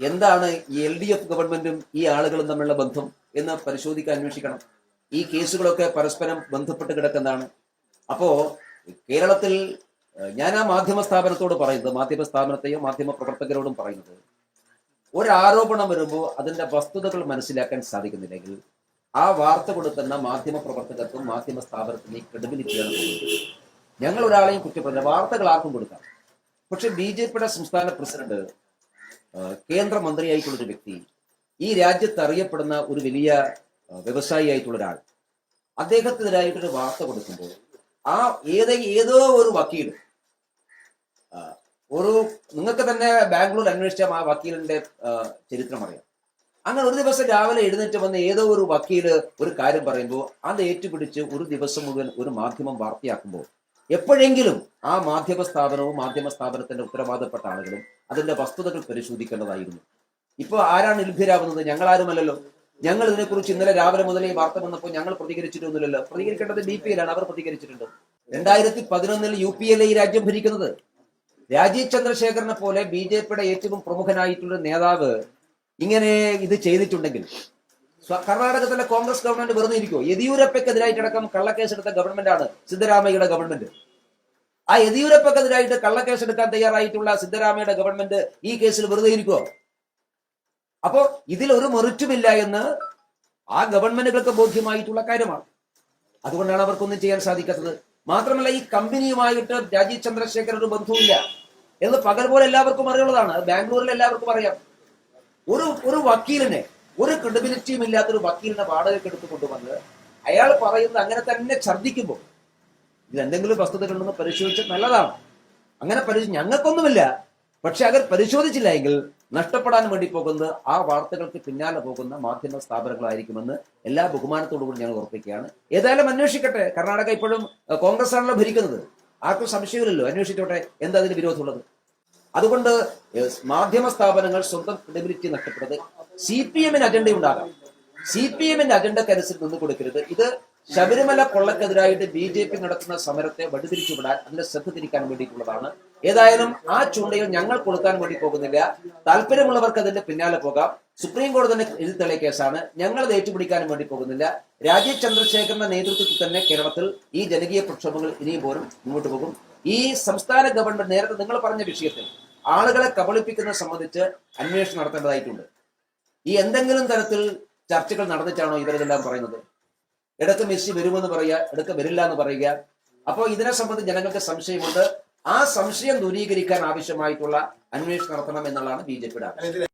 എന്താണ് ഈ L D F ഗവൺമെന്റും ഈ ആളുകളും തമ്മിലുള്ള ബന്ധം എന്ന് പരിശോധിക്കാൻ അന്വേഷിക്കണം. ഈ കേസുകളൊക്കെ പരസ്പരം ബന്ധപ്പെട്ട് കിടക്കുന്നതാണ്. അപ്പോ കേരളത്തിൽ ഞാൻ ആ മാധ്യമ സ്ഥാപനത്തോട് പറയുന്നത് മാധ്യമ സ്ഥാപനത്തെയും മാധ്യമ പ്രവർത്തകരോടും പറയുന്നത് ഒരാരോപണം വരുമ്പോൾ അതിന്റെ വസ്തുതകൾ മനസ്സിലാക്കാൻ സാധിക്കുന്നില്ലെങ്കിൽ ആ വാർത്ത കൊടുക്കുന്ന മാധ്യമ പ്രവർത്തകർക്കും മാധ്യമ സ്ഥാപനത്തിനെയും ക്രെഡിബിലിറ്റിയാണ് ഞങ്ങൾ ഒരാളെയും കുറ്റപ്പെടുന്ന വാർത്തകൾ ആർക്കും കൊടുക്കാം. പക്ഷെ ബി ജെ പിയുടെ സംസ്ഥാന പ്രസിഡന്റ് കേന്ദ്രമന്ത്രിയായിട്ടുള്ള ഒരു വ്യക്തി ഈ രാജ്യത്ത് അറിയപ്പെടുന്ന ഒരു വലിയ വ്യവസായിയായിട്ടുള്ള ഒരാൾ അദ്ദേഹത്തിനെതിരായിട്ടൊരു വാർത്ത കൊടുക്കുമ്പോൾ ആ ഏത ഏതോ ഒരു വക്കീൽ ഒരു നിങ്ങൾക്ക് തന്നെ ബാംഗ്ലൂർ അന്വേഷിച്ച ആ വക്കീലിന്റെ ചരിത്രം അറിയാം. അങ്ങനെ ഒരു ദിവസം രാവിലെ എഴുന്നേറ്റ് വന്ന ഏതോ ഒരു വക്കീൽ ഒരു കാര്യം പറയുമ്പോൾ അത് ഏറ്റുപിടിച്ച് ഒരു ദിവസം മുഴുവൻ ഒരു മാധ്യമം വാർത്തയാക്കുമ്പോൾ എപ്പോഴെങ്കിലും ആ മാധ്യമ സ്ഥാപനവും മാധ്യമ സ്ഥാപനത്തിന്റെ ഉത്തരവാദപ്പെട്ട ആളുകളും അതിന്റെ വസ്തുതകൾ പരിശോധിക്കേണ്ടതായിരുന്നു. ഇപ്പോൾ ആരാണ് ലഭ്യരാകുന്നത് ഞങ്ങൾ ആരുമല്ലല്ലോ ഞങ്ങൾ ഇതിനെക്കുറിച്ച് ഇന്നലെ രാവിലെ മുതൽ ഈ വാർത്ത വന്നപ്പോൾ ഞങ്ങൾ പ്രതികരിച്ചിട്ടൊന്നുമില്ലല്ലോ. പ്രതികരിക്കേണ്ടത് ഡി പി എല്ലാണ് അവർ പ്രതികരിച്ചിട്ടുണ്ട്. രണ്ടായിരത്തി പതിനൊന്നിൽ യു പി എൽ ഈ രാജ്യം ഭരിക്കുന്നത്? രാജീവ് ചന്ദ്രശേഖരനെ പോലെ ബി ജെ പിയുടെ ഏറ്റവും പ്രമുഖനായിട്ടുള്ള നേതാവ് ഇങ്ങനെ ഇത് ചെയ്തിട്ടുണ്ടെങ്കിൽ കർണാടകത്തിലെ കോൺഗ്രസ് ഗവൺമെന്റ് വെറുതെ ഇരിക്കുമോ യെദ്യൂരപ്പയ്ക്കെതിരായിട്ടടക്കം കള്ളക്കേസെടുത്ത ഗവൺമെന്റാണ് സിദ്ധരാമയ്യയുടെ ഗവൺമെന്റ്. ആ യെദ്യൂരപ്പക്കെതിരായിട്ട് കള്ളക്കേസ് എടുക്കാൻ തയ്യാറായിട്ടുള്ള സിദ്ധരാമയുടെ ഗവൺമെന്റ് ഈ കേസിൽ വെറുതെ ഇരിക്കുമോ അപ്പോ ഇതിൽ ഒരു മെറിറ്റുമില്ല എന്ന് ആ ഗവൺമെന്റുകൾക്ക് ബോധ്യമായിട്ടുള്ള കാര്യമാണ്. അതുകൊണ്ടാണ് അവർക്കൊന്നും ചെയ്യാൻ സാധിക്കാത്തത്. മാത്രമല്ല ഈ കമ്പനിയുമായിട്ട് രാജീവ് ചന്ദ്രശേഖർ ഒരു ബന്ധവുമില്ല എന്ന് പകൽ പോലെ എല്ലാവർക്കും അറിയുള്ളതാണ്. ബാംഗ്ലൂരിൽ എല്ലാവർക്കും അറിയാം. ഒരു ഒരു വക്കീലിനെ ഒരു ക്രെഡിബിലിറ്റിയും ഇല്ലാത്ത ഒരു വക്കീലിനെ വാടകയ്ക്ക് എടുത്തു കൊണ്ടുവന്ന് അയാൾ പറയുന്നത് അങ്ങനെ തന്നെ ഛർദ്ദിക്കുമ്പോൾ ഇതിൽ എന്തെങ്കിലും വസ്തുതകളുണ്ടെന്ന് പരിശോധിച്ചത് നല്ലതാണ്. അങ്ങനെ പരിശോധി ഞങ്ങൾക്കൊന്നുമില്ല. പക്ഷെ അവർ പരിശോധിച്ചില്ല എങ്കിൽ നഷ്ടപ്പെടാൻ വേണ്ടി പോകുന്നത് ആ വാർത്തകൾക്ക് പിന്നാലെ പോകുന്ന മാധ്യമ സ്ഥാപനങ്ങളായിരിക്കുമെന്ന് എല്ലാ ബഹുമാനത്തോടുകൂടി ഞങ്ങൾ ഉറപ്പിക്കുകയാണ്. ഏതായാലും അന്വേഷിക്കട്ടെ. കർണാടക ഇപ്പോഴും കോൺഗ്രസ് ആണല്ലോ ഭരിക്കുന്നത്. ആർക്കും സംശയമില്ലല്ലോ. അന്വേഷിച്ചോട്ടെ. എന്താ അതിന് വിരോധമുള്ളത്? അതുകൊണ്ട് മാധ്യമ സ്ഥാപനങ്ങൾ സ്വന്തം ക്രെഡിബിലിറ്റി നഷ്ടപ്പെടുന്നത് സി പി എമ്മിന് അജണ്ട ഉണ്ടാകാം സി പി എമ്മിന്റെ അജണ്ടക്കനുസരിച്ച് നിന്ന് കൊടുക്കരുത് ഇത് ശബരിമല കൊള്ളക്കെതിരായിട്ട് ബി ജെ പി നടത്തുന്ന സമരത്തെ വഴിതിരിച്ചു വിടാൻ അതിന്റെ ശ്രദ്ധ തിരിക്കാൻ വേണ്ടിയിട്ടുള്ളതാണ്. ഏതായാലും ആ ചൂണ്ടയിൽ ഞങ്ങൾ കൊടുക്കാൻ വേണ്ടി പോകുന്നില്ല. താല്പര്യമുള്ളവർക്ക് അതിന്റെ പിന്നാലെ പോകാം. സുപ്രീം കോടതി തന്നെ തെളിയ കേസാണ്. ഞങ്ങൾ അത് ഏറ്റുപിടിക്കാനും വേണ്ടി പോകുന്നില്ല. രാജീവ് ചന്ദ്രശേഖരന്റെ നേതൃത്വത്തിൽ തന്നെ കേരളത്തിൽ ഈ ജനകീയ പ്രക്ഷോഭങ്ങൾ ഇനിയും പോലും മുന്നോട്ട് പോകും. ഈ സംസ്ഥാന ഗവൺമെന്റ് നേരത്തെ നിങ്ങൾ പറഞ്ഞ വിഷയത്തിൽ ആളുകളെ കബളിപ്പിക്കുന്നത് സംബന്ധിച്ച് അന്വേഷണം നടത്തേണ്ടതായിട്ടുണ്ട്. ഈ എന്തെങ്കിലും തരത്തിൽ ചർച്ചകൾ നടന്നിട്ടാണോ ഇവരിതെല്ലാം പറയുന്നത്? ഇടയ്ക്ക് മെസ്സി വരുമെന്ന് പറയുക ഇടയ്ക്ക് വരില്ല എന്ന് പറയുക. അപ്പോൾ ഇതിനെ സംബന്ധിച്ച് ജനങ്ങൾക്ക് സംശയമുണ്ട്. ആ സംശയം ദൂരീകരിക്കാൻ ആവശ്യമായിട്ടുള്ള അന്വേഷണം നടത്തണം എന്നുള്ളതാണ് ബി ജെ പിയുടെ